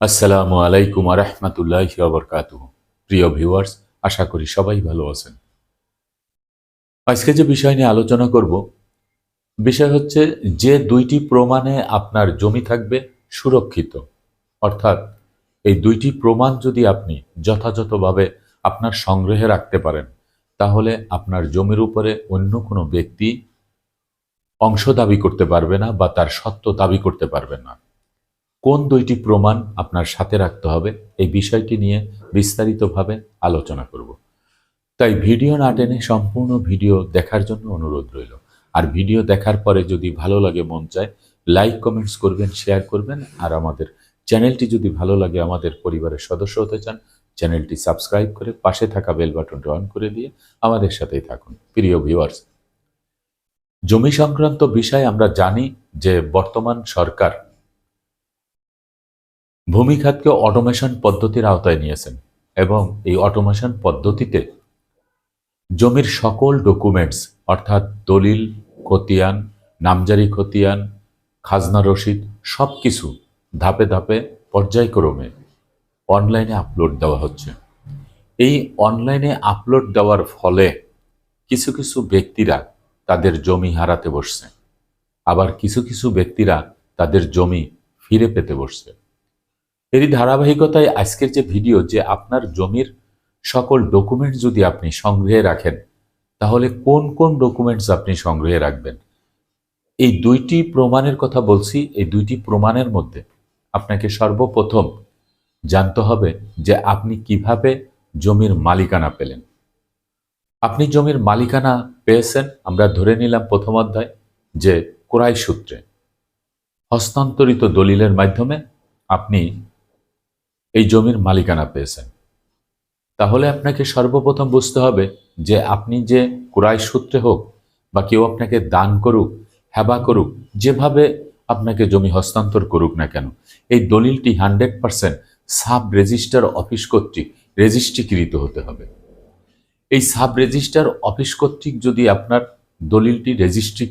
আসসালামু আলাইকুম রহমতুল্লাহ বরকাত প্রিয় ভিউয়ার্স, আশা করি সবাই ভালো আছেন। আজকে যে বিষয় নিয়ে আলোচনা করব, বিষয় হচ্ছে যে দুইটি প্রমাণে আপনার জমি থাকবে সুরক্ষিত। অর্থাৎ এই দুইটি প্রমাণ যদি আপনি যথাযথভাবে আপনার সংগ্রহে রাখতে পারেন, তাহলে আপনার জমির উপরে অন্য কোনো ব্যক্তি অংশ দাবি করতে পারবে না বা তার সত্য দাবি করতে পারবে না। কোন দুইটি প্রমাণ আপনার সাথে রাখতে হবে এই বিষয়টি নিয়ে বিস্তারিতভাবে আলোচনা করব। তাই ভিডিও না টেনে সম্পূর্ণ ভিডিও দেখার জন্য অনুরোধ রইল। আর ভিডিও দেখার পরে যদি ভালো লাগে, মন চায়, লাইক, কমেন্টস করবেন, শেয়ার করবেন। আর আমাদের চ্যানেলটি যদি ভালো লাগে, আমাদের পরিবারের সদস্য হতে চান, চ্যানেলটি সাবস্ক্রাইব করে পাশে থাকা বেল বাটনটি অন করে দিয়ে আমাদের সাথেই থাকুন। প্রিয় ভিউয়ার্স, জমি সংক্রান্ত বিষয় আমরা জানি যে বর্তমান সরকার ভূমি খাতকে অটোমেশন পদ্ধতির আওতায় নিয়েছেন এবং এই অটোমেশন পদ্ধতিতে জমির সকল ডকুমেন্টস অর্থাৎ দলিল, খতিয়ান, নামজারি খতিয়ান, খাজনা রসিদ সব কিছু ধাপে ধাপে পর্যায়ক্রমে অনলাইনে আপলোড দেওয়া হচ্ছে। এই অনলাইনে আপলোড দেওয়ার ফলে কিছু কিছু ব্যক্তিরা তাদের জমি হারাতে বসছে। আবার কিছু কিছু ব্যক্তিরা তাদের জমি ফিরে পেতে বসছে। এরই ধারাবাহিকতায় আজকের যে ভিডিও যে আপনার জমির সকল ডকুমেন্ট যদি আপনি সংগ্রহে রাখেন, তাহলে কোন কোন ডকুমেন্টস আপনি সংগ্রহে রাখবেন? এই দুইটি প্রমাণের কথা বলছি, এই দুইটি প্রমাণের মধ্যে আপনাকে সর্বপ্রথম জানতে হবে যে আপনি কীভাবে জমির মালিকানা পেলেন। আপনি জমির মালিকানা পেয়েছেন, আমরা ধরে নিলাম প্রথম অধ্যায়, যে ক্রয় সূত্রে। হস্তান্তরিত দলিলের মাধ্যমে আপনি এই জমির মালিকানা পেয়েছেন। তাহলে আপনাকে সর্বপ্রথম বুঝতে হবে যে আপনি যে ক্রয় সূত্রে হোক বা কেউ আপনাকে দান করুক, হেবা করুক, যেভাবে আপনাকে জমি হস্তান্তর করুক না কেন, এই দলিলটি hundred percent sub register office কর্তৃক রেজিস্ট্রিকৃত হতে হবে। এই সাব রেজিস্টার অফিস কর্তৃক যদি আপনার দলিলটি রেজিস্ট্রি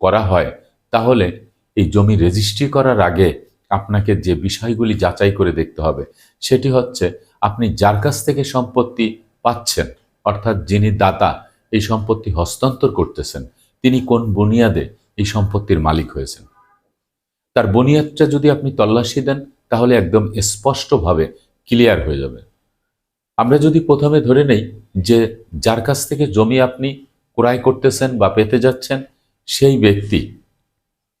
করা হয়, তাহলে এই জমি রেজিস্ট্রি করার আগে আপনাকে যে বিষয়গুলি যাচাই করে দেখতে হবে, সেটি হচ্ছে আপনি যার কাছ থেকে সম্পত্তি পাচ্ছেন, অর্থাৎ যিনি দাতা, এই সম্পত্তি হস্তান্তর করতেছেন, তিনি কোন বুনিয়াদে এই সম্পত্তির মালিক হয়েছেন। তার বুনিয়াদটা যদি আপনি তল্লাশি দেন, তাহলে একদম স্পষ্টভাবে ক্লিয়ার হয়ে যাবে। আমরা যদি প্রথমে ধরে নেই যে যার কাছ থেকে জমি আপনি ক্রয় করতেছেন বা পেতে যাচ্ছেন, সেই ব্যক্তি,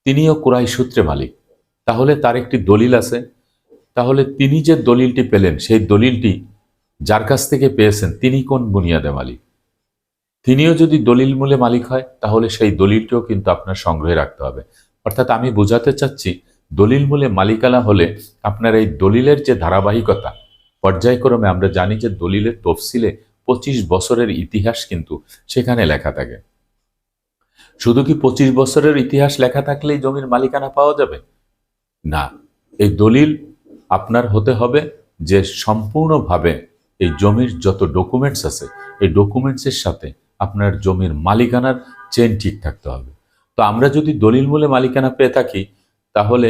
তিনিও ক্রয় সূত্রে মালিক। তাহলে তার একটি দলিল আছে। তাহলে তিনি যে দলিলটি পেলেন, সেই দলিলটি যার কাছ থেকে পেয়েছেন, তিনি কোন বুনিয়াদে মালিক? তিনিও যদি দলিল মূলে মালিক হয়, তাহলে সেই দলিলটিও কিন্তু আপনার সংগ্রহে রাখতে হবে। অর্থাৎ আমি বোঝাতে চাচ্ছি, দলিল মূলে মালিকানা হলে আপনার এই দলিলের যে ধারাবাহিকতা, পর্যায়ক্রমে আমরা জানি যে দলিলের তফসিলে পঁচিশ বছরের ইতিহাস কিন্তু সেখানে লেখা থাকে। শুধু কি পঁচিশ বছরের ইতিহাস লেখা থাকলেই জমির মালিকানা পাওয়া যাবে? না। এই দলিল আপনার হতে হবে যে সম্পূর্ণভাবে এই জমির যত ডকুমেন্টস আছে, এই ডকুমেন্টসের সাথে আপনার জমির মালিকানার চেন ঠিক থাকতে হবে। তো আমরা যদি দলিল মূলে মালিকানা পেয়ে থাকি, তাহলে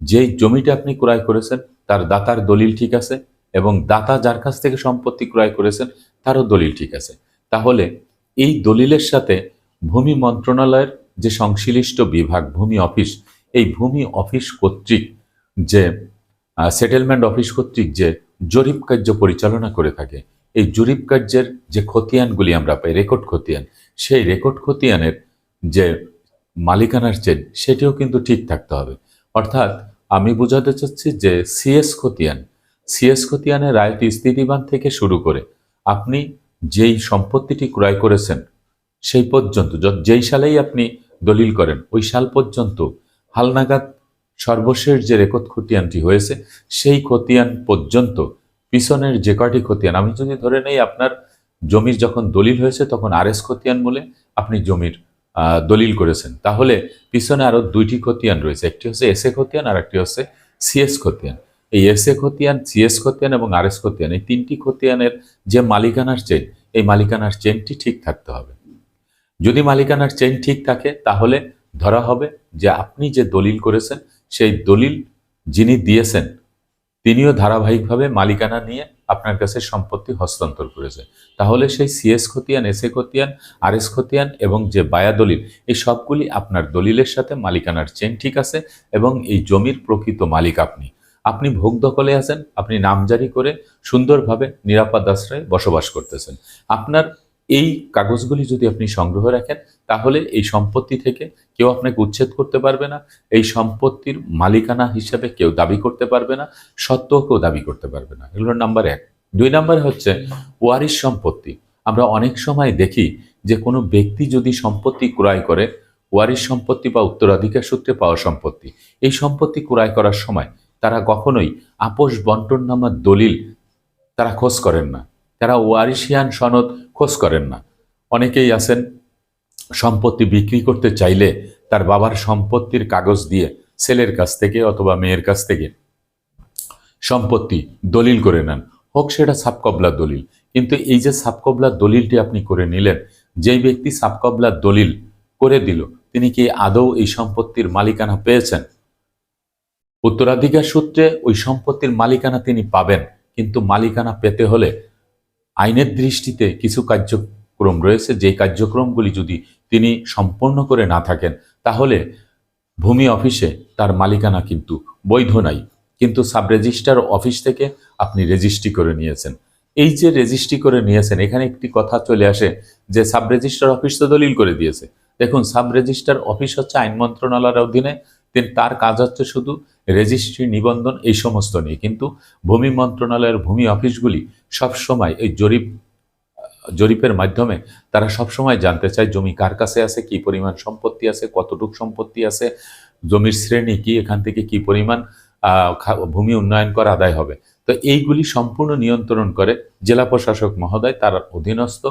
যেই জমিটা আপনি ক্রয় করেছেন, তার দাতার দলিল ঠিক আছে এবং দাতা যার কাছ থেকে সম্পত্তি ক্রয় করেছেন, তারও দলিল ঠিক আছে। তাহলে এই দলিলের সাথে ভূমি মন্ত্রণালয়ের যে সংশ্লিষ্ট বিভাগ, ভূমি অফিস এই ভূমি অফিস কর্তৃক যে সেটেলমেন্ট অফিস কর্তৃক যে জরিপ কার্য পরিচালনা করে থাকে, এই জরিপ কার্যের যে খতিয়ানগুলি আমরা পাই রেকর্ড খতিয়ান, সেই রেকর্ড খতিয়ানের যে মালিকানার চেন সেটিও কিন্তু ঠিক থাকতে হবে। অর্থাৎ আমি বোঝাতে চাচ্ছি যে সিএস খতিয়ান সিএস খতিয়ানের রায়টি স্থিতিবান থেকে শুরু করে আপনি যেই সম্পত্তিটি ক্রয় করেছেন, সেই পর্যন্ত যেই সালেই আপনি দলিল করেন, ওই সাল পর্যন্ত হালনাগাদ সর্বশেষ যে রেকর্ড খতিয়ানটি হয়েছে, সেই খতিয়ান পর্যন্ত পিছনের যে কয়টি খতিয়ান, আমি যদি ধরে নেই আপনার জমির যখন দলিল হয়েছে, তখন আর এস খতিয়ান বলে আপনি জমির দলিল করেছেন। তাহলে পিছনে আরও দুইটি খতিয়ান রয়েছে, একটি হচ্ছে এস এ খতিয়ান আর একটি হচ্ছে সিএস খতিয়ান। এই এস এ খতিয়ান, সিএস খতিয়ান এবং আর এস খতিয়ান, এই তিনটি খতিয়ানের যে মালিকানার চেন এই মালিকানার চেনটি ঠিক থাকতে হবে। যদি মালিকানার চেন ঠিক থাকে, তাহলে ধরা হবে যে আপনি যে দলিল করেছেন, সেই দলিল যিনি দিয়েছেন, তিনিও ধারাবাহিকভাবে মালিকানা নিয়ে আপনার কাছে সম্পত্তি হস্তান্তর করেছে। তাহলে সেই সিএস খতিয়ান এস এ খতিয়ান আর এস খতিয়ান এবং যে বায়া দলিল, এই সবগুলি আপনার দলিলের সাথে মালিকানার চেন ঠিক আছে এবং এই জমির প্রকৃত মালিক আপনি। আপনি ভোগ দখলে আছেন, আপনি নামজারি করে সুন্দরভাবে নিরাপদ আশ্রয়ে বসবাস করতেছেন। আপনার এই কাগজগুলি যদি আপনি সংগ্রহ রাখেন, তাহলে এই সম্পত্তি থেকে কেউ আপনাকে উচ্ছেদ করতে পারবে না, এই সম্পত্তির মালিকানা হিসেবে কেউ দাবি করতে পারবে না, সত্ত্বেও কেউ দাবি করতে পারবে না। এগুলো নাম্বার এক। দুই নাম্বার হচ্ছে ওয়ারিশ সম্পত্তি। আমরা অনেক সময় দেখি যে কোনো ব্যক্তি যদি সম্পত্তি ক্রয় করে, ওয়ারিশ সম্পত্তি বা উত্তরাধিকার সূত্রে পাওয়া সম্পত্তি, এই সম্পত্তি ক্রয় করার সময় তারা কখনোই আপোষ বন্টন নামার দলিল তারা খোঁজ করেন না। তারা ওয়ারিশিয়ান সনদ খোঁজ করেন না। অনেকেই আছেন, সম্পত্তি বিক্রি করতে চাইলে তার বাবার সম্পত্তির কাগজ দিয়ে ছেলের কাছ থেকে অথবা মেয়ের কাছ থেকে সম্পত্তি দলিল করে নেন। হোক সেটা সাবকবলার দলিল, কিন্তু এই যে সাবকবলার দলিলটি আপনি করে নিলেন, যেই ব্যক্তি সাবকবলার দলিল করে দিল, তিনি কি আদৌ এই সম্পত্তির মালিকানা পেয়েছেন? উত্তরাধিকার সূত্রে ওই সম্পত্তির মালিকানা তিনি পাবেন, কিন্তু মালিকানা পেতে হলে আইনের দৃষ্টিতে কিছু কার্যক্রম রয়েছে, যে কার্যক্রমগুলি যদি তিনি সম্পন্ন করে না থাকেন, তাহলে ভূমি অফিসে তার মালিকানা কিন্তু বৈধ নাই। কিন্তু সাব রেজিস্ট্রার অফিস থেকে আপনি রেজিস্ট্রি করে নিয়েছেন। এই যে রেজিস্ট্রি করে নিয়েছেন, এখানে একটি কথা চলে আসে যে সাব রেজিস্ট্রার অফিস তো দলিল করে দিয়েছে। দেখুন সাব রেজিস্ট্রার অফিস হচ্ছে আইন মন্ত্রণালয়ের অধীনে তার কাজ হচ্ছে শুধু রেজিস্ট্রি, নিবন্ধন এই সমস্ত নিয়ে। কিন্তু ভূমি মন্ত্রণালয়ের ভূমি অফিসগুলি সব সময় এই জরিপ, জরিপের মাধ্যমে তারা সব সময় জানতে চায় জমি কার কাছে আছে, কি পরিমাণ সম্পত্তি আছে, কতটুক সম্পত্তি আছে, জমির শ্রেণি কি, এখান থেকে কি পরিমাণ ভূমি উন্নয়ন করা, আদায় হবে। তো এইগুলি সম্পূর্ণ নিয়ন্ত্রণ করে জেলা প্রশাসক মহোদয়, তার অধীনস্থ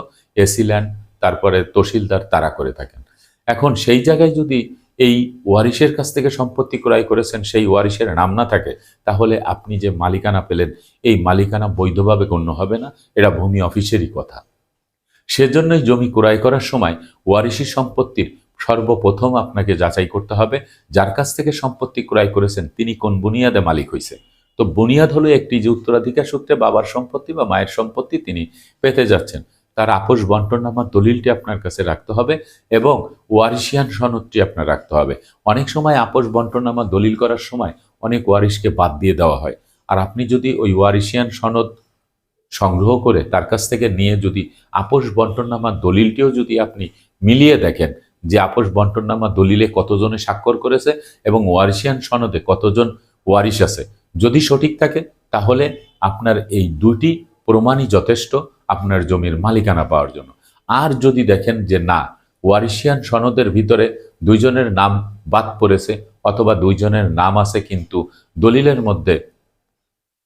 এসি ল্যান্ড, তারপরে তহসিলদার তারা করে থাকেন। এখন সেই জায়গায় যদি এই ওয়ারিশের কাছ থেকে সম্পত্তি ক্রয় করেছেন, সেই ওয়ারিশের নাম না থাকে, তাহলে আপনি যে মালিকানা পেলেন, এই মালিকানা বৈধভাবে গণ্য হবে না, এটা ভূমি অফিসেরই কথা। সেজন্যই জমি ক্রয় করার সময় ওয়ারিশি সম্পত্তির সর্বপ্রথম আপনাকে যাচাই করতে হবে, যার কাছ থেকে সম্পত্তি ক্রয় করেছেন, তিনি কোন বুনিয়াদে মালিক হয়েছে তো বুনিয়াদ হলো একটি যে উত্তরাধিকার সূত্রে বাবার সম্পত্তি বা মায়ের সম্পত্তি তিনি পেতে যাচ্ছেন। তার আপোষ বন্টননামার দলিলটি আপনার কাছে রাখতে হবে এবং ওয়ারিশিয়ান সনদটি আপনার রাখতে হবে। অনেক সময় আপোষ বন্টননামা দলিল করার সময় অনেক ওয়ারিশকে বাদ দিয়ে দেওয়া হয়। আর আপনি যদি ওই ওয়ারিশিয়ান সনদ সংগ্রহ করে তার কাছ থেকে নিয়ে যদি আপোষ বন্টননামার দলিলটিও যদি আপনি মিলিয়ে দেখেন যে আপোষ বন্টননামা দলিলে কতজনে স্বাক্ষর করেছে এবং ওয়ারিশিয়ান সনদে কতজন ওয়ারিশ আছে, যদি সঠিক থাকে, তাহলে আপনার এই দুটি প্রমাণই যথেষ্ট। আপনার জমির মালিকানা পাওয়ার জন্য। আর যদি দেখেন যে না, ওয়ারিশিয়ান সনদের ভিতরে দুইজনের নাম বাদ পড়েছে অথবা দুইজনের নাম আছে কিন্তু দলিলের মধ্যে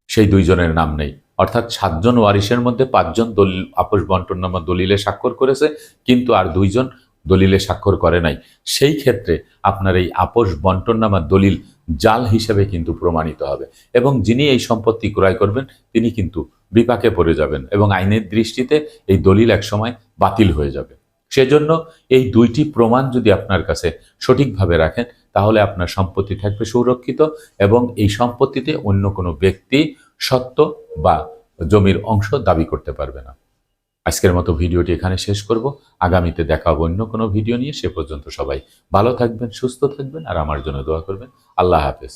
সেই দুইজনের নাম নেই। অর্থাৎ সাতজন ওয়ারিশের মধ্যে পাঁচজন দলিল, আপোষ বন্টননামা দলিলে স্বাক্ষর করেছে, কিন্তু আর দুইজন দলিলে স্বাক্ষর করে নাই। সেই ক্ষেত্রে আপনার এই আপোষ বন্টননামা দলিল জাল হিসেবে কিন্তু প্রমাণিত হবে। এবং যিনি এই সম্পত্তি ক্রয় করবেন, তিনি কিন্তু বিপাকে পড়ে যাবেন এবং আইনের দৃষ্টিতে এই দলিল একসময় বাতিল হয়ে যাবে। সেজন্য এই দুইটি প্রমাণ যদি আপনার কাছে সঠিকভাবে রাখেন, তাহলে আপনার সম্পত্তি থাকবে সুরক্ষিত এবং এই সম্পত্তিতে অন্য কোনো ব্যক্তি সত্ত্ব বা জমির অংশ দাবি করতে পারবে না। আজকের মতো ভিডিওটি এখানে শেষ করব। আগামীতে দেখা হবে অন্য কোনো ভিডিও নিয়ে। সে পর্যন্ত সবাই ভালো থাকবেন, সুস্থ থাকবেন আর আমার জন্য দোয়া করবেন। আল্লাহ হাফেজ।